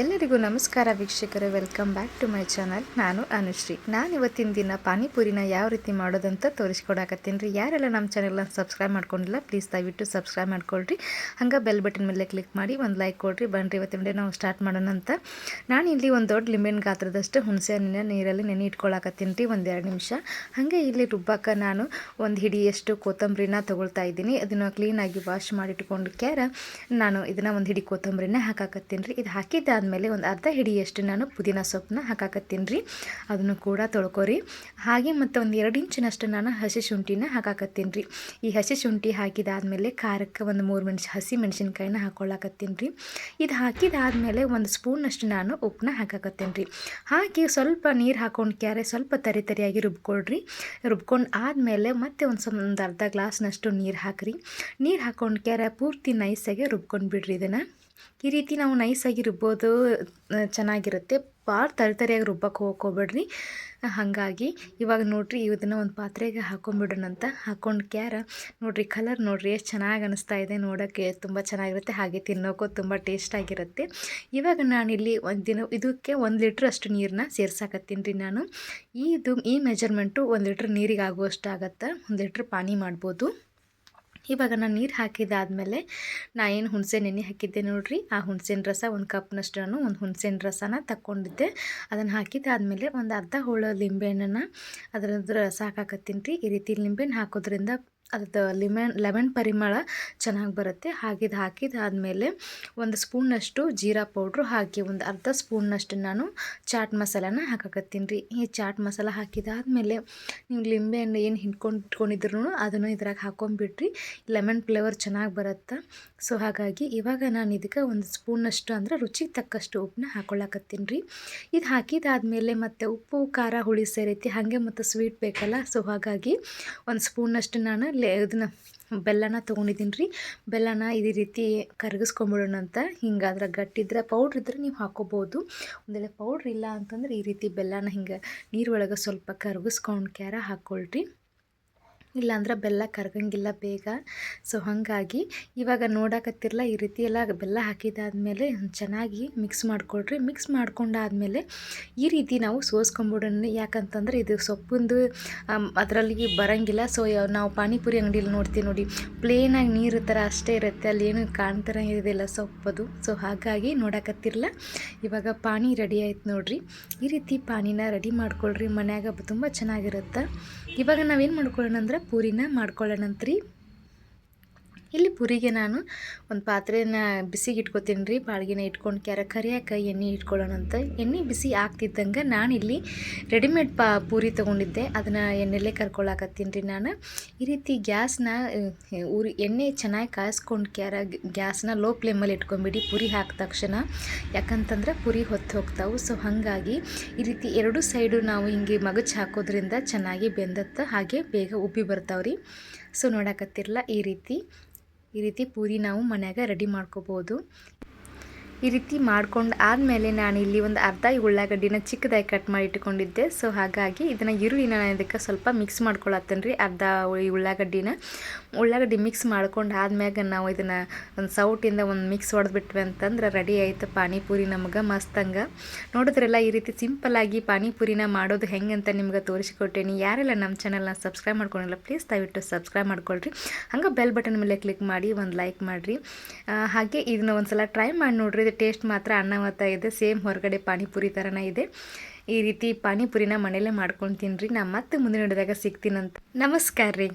ಎಲ್ಲರಿಗೂ ನಮಸ್ಕಾರ ವೀಕ್ಷಕರೇ welcome back to my channel ನಾನು ಅನುಶ್ರೀ. ನಾನು ಇವತ್ತಿನ ದಿನ ಪಾನಿಪುರಿನ ಯಾವ ರೀತಿ ಮಾಡೋದಂತ ತೋರಿಸ್ಕೊಡಾಕತ್ತೀನಿ ರೀ. ಯಾರೆಲ್ಲ ನಮ್ಮ ಚಾನಲ್ನ ಸಬ್ಸ್ಕ್ರೈಬ್ ಮಾಡ್ಕೊಂಡಿಲ್ಲ ಪ್ಲೀಸ್ ದಯವಿಟ್ಟು ಸಬ್ಸ್ಕ್ರೈಬ್ ಮಾಡ್ಕೊಳ್ರಿ. ಹಂಗೆ ಬೆಲ್ ಬಟನ್ ಮೇಲೆ ಕ್ಲಿಕ್ ಮಾಡಿ ಒಂದು ಲೈಕ್ ಕೊಡ್ರಿ. ಬನ್ನಿರಿ ಇವತ್ತಿನ ನಾವು ಸ್ಟಾರ್ಟ್ ಮಾಡೋಣ ಅಂತ. ನಾನು ಇಲ್ಲಿ ಒಂದು ದೊಡ್ಡ ಲಿಂಬೆನ ಗಾತ್ರದಷ್ಟು ಹುಣಸೆ ಹಣ್ಣಿನ ನೀರಲ್ಲಿ ನೆನೆ ಇಟ್ಕೊಳಕತ್ತೀನಿ ರೀ ಒಂದೆರಡು ನಿಮಿಷ. ಹಾಗೆ ಇಲ್ಲಿ ರುಬ್ಬಾಕ ನಾನು ಒಂದು ಹಿಡಿಯಷ್ಟು ಕೊತ್ತಂಬರಿನ ತೊಗೊಳ್ತಾ ಇದ್ದೀನಿ. ಅದನ್ನು ಕ್ಲೀನಾಗಿ ವಾಶ್ ಮಾಡಿಟ್ಕೊಂಡು ಕ್ಯಾರ ನಾನು ಇದನ್ನು ಒಂದು ಹಿಡಿ ಕೊತ್ತಂಬರಿನ ಹಾಕಾಕತ್ತೀನಿ ರೀ. ಇದು ಹಾಕಿದ್ದಾದಮೇಲೆ ಒಂದು ಅರ್ಧ ಹಿಡಿಯಷ್ಟು ನಾನು ಪುದೀನ ಸೊಪ್ಪನ್ನ ಹಾಕಾಕತ್ತೀನಿ ರೀ. ಅದನ್ನು ಕೂಡ ತೊಳ್ಕೊರಿ. ಹಾಗೆ ಮತ್ತು ಒಂದು ಎರಡು ಇಂಚಿನಷ್ಟು ನಾನು ಹಸಿ ಶುಂಠಿನ ಹಾಕಾಕತ್ತೀನಿ ರೀ. ಈ ಹಸಿ ಶುಂಠಿ ಹಾಕಿದಾದಮೇಲೆ ಖಾರಕ್ಕೆ ಒಂದು ಮೂರು ಮೆಣಸು, ಹಸಿ ಮೆಣಸಿನ್ಕಾಯಿನ ಹಾಕ್ಕೊಳ್ಳಾಕತ್ತೀನಿ ರೀ. ಇದು ಹಾಕಿದಾದಮೇಲೆ ಒಂದು ಸ್ಪೂನಷ್ಟು ನಾನು ಉಪ್ಪನ್ನ ಹಾಕಾಕತ್ತೀನಿ ರೀ. ಹಾಕಿ ಸ್ವಲ್ಪ ನೀರು ಹಾಕೊಂಡು ಕ್ಯಾರೆ ಸ್ವಲ್ಪ ತರಿ ತರಿಯಾಗಿ ರುಬ್ಕೊಳ್ರಿ. ರುಬ್ಕೊಂಡು ಆದಮೇಲೆ ಮತ್ತೆ ಒಂದು ಸ್ವಲ್ಪ ಒಂದು ಅರ್ಧ ಗ್ಲಾಸ್ನಷ್ಟು ನೀರು ಹಾಕ್ರಿ. ನೀರು ಹಾಕೊಂಡು ಕ್ಯಾರೆ ಪೂರ್ತಿ ನೈಸಾಗಿ ರುಬ್ಕೊಂಡು ಬಿಡ್ರಿ ಇದನ್ನು. ಈ ರೀತಿ ನಾವು ನೈಸಾಗಿ ರುಬ್ಬೋದು ಚೆನ್ನಾಗಿರುತ್ತೆ. ಭಾಳ ತರಿತರಿಯಾಗಿ ರುಬ್ಬಕ್ಕೆ ಹೋಗ್ಕೋಬೇಡ್ರಿ. ಹಾಗಾಗಿ ಇವಾಗ ನೋಡ್ರಿ ಇದನ್ನು ಒಂದು ಪಾತ್ರೆಗೆ ಹಾಕೊಂಡ್ಬಿಡೋಣ ಅಂತ ಹಾಕೊಂಡು ಕ್ಯಾರ. ನೋಡ್ರಿ ಕಲರ್ ನೋಡ್ರಿ, ಎಷ್ಟು ಚೆನ್ನಾಗಿ ಅನಿಸ್ತಾ ಇದೆ ನೋಡೋಕ್ಕೆ. ತುಂಬ ಚೆನ್ನಾಗಿರುತ್ತೆ. ಹಾಗೆ ತಿನ್ನೋಕ್ಕೂ ತುಂಬ ಟೇಸ್ಟಾಗಿರುತ್ತೆ ಇವಾಗ ನಾನಿಲ್ಲಿ ಒಂದು ದಿನ, ಇದಕ್ಕೆ ಒಂದು ಲೀಟ್ರ್ ಅಷ್ಟು ನೀರನ್ನ ಸೇರ್ಸಾಕತ್ತೀನಿ ನಾನು. ಇದು ಈ ಮೆಜರ್ಮೆಂಟು ಒಂದು ಲೀಟ್ರ್ ನೀರಿಗೆ ಆಗುವಷ್ಟು ಆಗತ್ತೆ? ಒಂದು ಲೀಟ್ರ್ ಪಾನಿ ಮಾಡ್ಬೋದು. ಇವಾಗ ನಾನು ನೀರು ಹಾಕಿದಾದಮೇಲೆ ನಾ ಏನು ಹುಣಸೆ ನೆನೆ ಹಾಕಿದ್ದೆ ನೋಡಿರಿ. ಆ ಹುಣಸೆನ ರಸ ಒಂದು ಕಪ್ನಷ್ಟು ನಾನು ಒಂದು ಹುಣಸೆನ ರಸನ ತಕ್ಕೊಂಡಿದ್ದೆ. ಅದನ್ನು ಹಾಕಿದ್ದಾದಮೇಲೆ ಒಂದು ಅರ್ಧ ಹೋಳು ಲಿಂಬೆಹಣ್ಣನ್ನು ಅದರದ್ದು ರಸ ಹಾಕಾಕತ್ತೀನಿ ರೀ. ಈ ರೀತಿ ಲಿಂಬೆಹಣ್ಣು ಹಾಕೋದ್ರಿಂದ ಅದ್ರದ್ದು ಲಿಮೆನ್, ಲೆಮನ್ ಪರಿಮಳ ಚೆನ್ನಾಗಿ ಬರುತ್ತೆ. ಹಾಗಿದು ಹಾಕಿದಾದಮೇಲೆ ಒಂದು ಸ್ಪೂನಷ್ಟು ಜೀರಾ ಪೌಡ್ರು ಹಾಕಿ ಒಂದು ಅರ್ಧ ಸ್ಪೂನ್ನಷ್ಟು ನಾನು ಚಾಟ್ ಮಸಾಲಾನ ಹಾಕಾಕತ್ತೀನಿ ರೀ. ಈ ಚಾಟ್ ಮಸಾಲ ಹಾಕಿದಾದಮೇಲೆ ನೀವು ಲಿಂಬೆಹಣ್ಣು ಏನು ಹಿಂಡ್ಕೊಂಡು ಇಟ್ಕೊಂಡಿದ್ರು ಅದನ್ನು ಇದ್ರಾಗ ಹಾಕೊಂಡ್ಬಿಟ್ರಿ ಲೆಮನ್ ಫ್ಲೇವರ್ ಚೆನ್ನಾಗಿ ಬರುತ್ತೆ? ಸೊ ಹಾಗಾಗಿ ಇವಾಗ ನಾನು ಇದಕ್ಕೆ ಒಂದು ಸ್ಪೂನಷ್ಟು ಅಂದರೆ ರುಚಿಗೆ ತಕ್ಕಷ್ಟು ಉಪ್ಪನ್ನ ಹಾಕೊಳ್ಳಾಕತ್ತೀನಿ ರೀ. ಇದು ಹಾಕಿದಾದಮೇಲೆ ಮತ್ತು ಉಪ್ಪು, ಖಾರ, ಹುಳಿ ಸೇರೈತಿ. ಹಾಗೆ ಮತ್ತು ಸ್ವೀಟ್ ಬೇಕಲ್ಲ? ಸೊ ಹಾಗಾಗಿ ಒಂದು ಸ್ಪೂನಷ್ಟು ನಾನು ಲೆ ಇದನ್ನ ಬೆಲ್ಲನ ತೊಗೊಂಡಿದ್ದೀನಿ ರೀ. ಬೆಲ್ಲನ ಇದೇ ರೀತಿ ಕರಗಿಸ್ಕೊಂಬಿಡೋಣ ಅಂತ. ಹಿಂಗೆ ಅದ್ರ ಗಟ್ಟಿದ್ರೆ ಪೌಡ್ರ್ ಇದ್ರೆ ನೀವು ಹಾಕೋಬೋದು. ಒಂದು ವೇಳೆ ಪೌಡ್ರ್ ಇಲ್ಲ ಅಂತಂದ್ರೆ ಈ ರೀತಿ ಬೆಲ್ಲನ ಹಿಂಗೆ ನೀರೊಳಗೆ ಸ್ವಲ್ಪ ಕರಗಿಸ್ಕೊಂಡು ಕ್ಯಾರ ಹಾಕ್ಕೊಳ್ರಿ ಇಲ್ಲಾಂದ್ರೆ ಬೆಲ್ಲ ಕರಗಂಗಿಲ್ಲ ಬೇಗ. ಸೊ ಹಾಗಾಗಿ ಇವಾಗ ನೋಡಕತ್ತಿರಲ್ಲ ಈ ರೀತಿ ಎಲ್ಲ ಬೆಲ್ಲ ಹಾಕಿದಾದ್ಮೇಲೆ ಚೆನ್ನಾಗಿ ಮಿಕ್ಸ್ ಮಾಡಿಕೊಡ್ರಿ ಮಿಕ್ಸ್ ಮಾಡ್ಕೊಂಡಾದ್ಮೇಲೆ ಈ ರೀತಿ ನಾವು ಸೋಸ್ಕೊಂಬಿಡೋಣ. ಯಾಕಂತಂದ್ರೆ ಇದು ಸೊಪ್ಪಿಂದು ಅದರಲ್ಲಿ ಬರಂಗಿಲ್ಲ. ಸೊ ನಾವು ಪಾನಿಪುರಿ ಅಂಗಡಿಯಲ್ಲಿ ನೋಡ್ತೀವಿ ನೋಡಿ ಪ್ಲೇನಾಗಿ ನೀರು ಥರ ಅಷ್ಟೇ ಇರುತ್ತೆ. ಅಲ್ಲಿ ಏನು ಕಾಣ್ತಾರ ಇರೋದಿಲ್ಲ ಸೊಪ್ಪದು. ಸೊ ಹಾಗಾಗಿ ನೋಡಕತ್ತಿರಲ್ಲ ಇವಾಗ ಪಾನಿ ರೆಡಿ ಆಯ್ತು ನೋಡ್ರಿ. ಈ ರೀತಿ ಪಾನಿನ ರೆಡಿ ಮಾಡ್ಕೊಳ್ರಿ. ಮನ್ಯಾಗ ತುಂಬ ಚೆನ್ನಾಗಿರುತ್ತೆ. ಇವಾಗ ನಾವೇನು ಮಾಡ್ಕೊಳ್ಳೋಣ ಅಂದ್ರೆ ಪೂರಿನ ಮಾಡ್ಕೊಳ್ಳೋಣಂತ್ರಿ. ಇಲ್ಲಿ ಪುರಿಗೆ ನಾನು ಒಂದು ಪಾತ್ರೆನ ಬಿಸಿಗೆ ಇಟ್ಕೊತೀನಿ ರೀ ಬಾಳ್ಗಿನ ಇಟ್ಕೊಂಡು ಕ್ಯಾರ ಕರಿಯಾಕ ಎಣ್ಣೆ ಇಟ್ಕೊಳ್ಳೋಣ ಅಂತ. ಎಣ್ಣೆ ಬಿಸಿ ಆಗ್ತಿದ್ದಂಗೆ ನಾನಿಲ್ಲಿ ರೆಡಿಮೇಡ್ ಪಾ ಪೂರಿ ತೊಗೊಂಡಿದ್ದೆ. ಅದನ್ನು ಎಣ್ಣೆಲ್ಲೇ ಕರ್ಕೊಳ್ಳಾಕತ್ತೀನಿ ರೀ ನಾನು. ಈ ರೀತಿ ಗ್ಯಾಸ್ನ ಉರಿ ಎಣ್ಣೆ ಚೆನ್ನಾಗಿ ಕಾಯಿಸ್ಕೊಂಡು ಕ್ಯಾರ ಗ್ಯಾಸ್ನ ಲೋ ಫ್ಲೇಮಲ್ಲಿ ಇಟ್ಕೊಂಬಿಡಿ ಪುರಿ ಹಾಕಿದ ತಕ್ಷಣ. ಯಾಕಂತಂದ್ರೆ ಪುರಿ ಹೊತ್ತು ಹೋಗ್ತಾವೆ. ಸೊ ಹಾಗಾಗಿ ಈ ರೀತಿ ಎರಡು ಸೈಡು ನಾವು ಹಿಂಗೆ ಮಗಚ್ ಹಾಕೋದ್ರಿಂದ ಚೆನ್ನಾಗಿ ಬೆಂದತ್ತ ಹಾಗೆ ಬೇಗ ಉಬ್ಬಿ ಬರ್ತಾವ್ರಿ. ಸೊ ನೋಡಕತ್ತಿರಲ್ಲ ಈ ರೀತಿ. ಈ ರೀತಿ ಪೂರಿ ನಾವು ಮನ್ಯಾಗ ರೆಡಿ ಮಾಡ್ಕೋಬೋದು. ಈ ರೀತಿ ಮಾಡ್ಕೊಂಡು ಆದಮೇಲೆ ನಾನು ಇಲ್ಲಿ ಒಂದು ಅರ್ಧ ಈ ಉಳ್ಳಾಗಡ್ಡಿನ ಚಿಕ್ಕದಾಗಿ ಕಟ್ ಮಾಡಿ ಇಟ್ಕೊಂಡಿದ್ದೆ. ಸೊ ಹಾಗಾಗಿ ಇದನ್ನು ಈರುಳ್ಳಿನ ನಾನು ಇದಕ್ಕೆ ಸ್ವಲ್ಪ ಮಿಕ್ಸ್ ಮಾಡ್ಕೊಳತ್ತೇನೆ ರೀ ಅರ್ಧ ಈ ಉಳ್ಳಾಗಡ್ಡಿನ ಉಳ್ಳಾಗಡ್ಡಿ ಮಿಕ್ಸ್ ಮಾಡ್ಕೊಂಡು ಆದ್ಮ್ಯಾಗ ನಾವು ಇದನ್ನು ಒಂದು ಸೌಟಿಂದ ಒಂದು ಮಿಕ್ಸ್ ಹೊಡೆದ್ಬಿಟ್ವಿ ಅಂತಂದ್ರೆ ರೆಡಿ ಆಯಿತು ಪಾನಿಪುರಿ ನಮ್ಗೆ ಮಸ್ತಂಗ ನೋಡಿದ್ರೆಲ್ಲ ಈ ರೀತಿ ಸಿಂಪಲ್ಲಾಗಿ ಪಾನಿಪುರಿನ ಮಾಡೋದು ಹೆಂಗೆ ಅಂತ ನಿಮ್ಗೆ ತೋರಿಸಿಕೊಟ್ಟೇನಿ. ಯಾರೆಲ್ಲ ನಮ್ಮ ಚಾನಲ್ನ ಸಬ್ಸ್ಕ್ರೈಬ್ ಮಾಡ್ಕೊಂಡಿಲ್ಲ ಪ್ಲೀಸ್ ದಯವಿಟ್ಟು ಸಬ್ಸ್ಕ್ರೈಬ್ ಮಾಡ್ಕೊಳ್ರಿ. ಹಂಗೆ ಬೆಲ್ ಬಟನ್ ಮೇಲೆ ಕ್ಲಿಕ್ ಮಾಡಿ ಒಂದು ಲೈಕ್ ಮಾಡಿರಿ. ಹಾಗೆ ಇದನ್ನ ಒಂದು ಸಲ ಟ್ರೈ ಮಾಡಿ ನೋಡ್ರಿ. ಟೇಸ್ಟ್ ಮಾತ್ರ ಅನ್ನವತ್ತ ಇದೆ. ಸೇಮ್ ಹೊರಗಡೆ ಪಾನಿಪುರಿ ಥರನೇ ಇದೆ. ಈ ರೀತಿ ಪಾನಿಪುರಿನ ಮನೇಲೇ ಮಾಡ್ಕೊಂಡು ತಿನ್ನಿರಿ ನಾ ಮತ್ತೆ ಮುಂದಿನ ಹಿಡಿದಾಗ ಸಿಗ್ತೀನಂತ ನಮಸ್ಕಾರ ರೀ.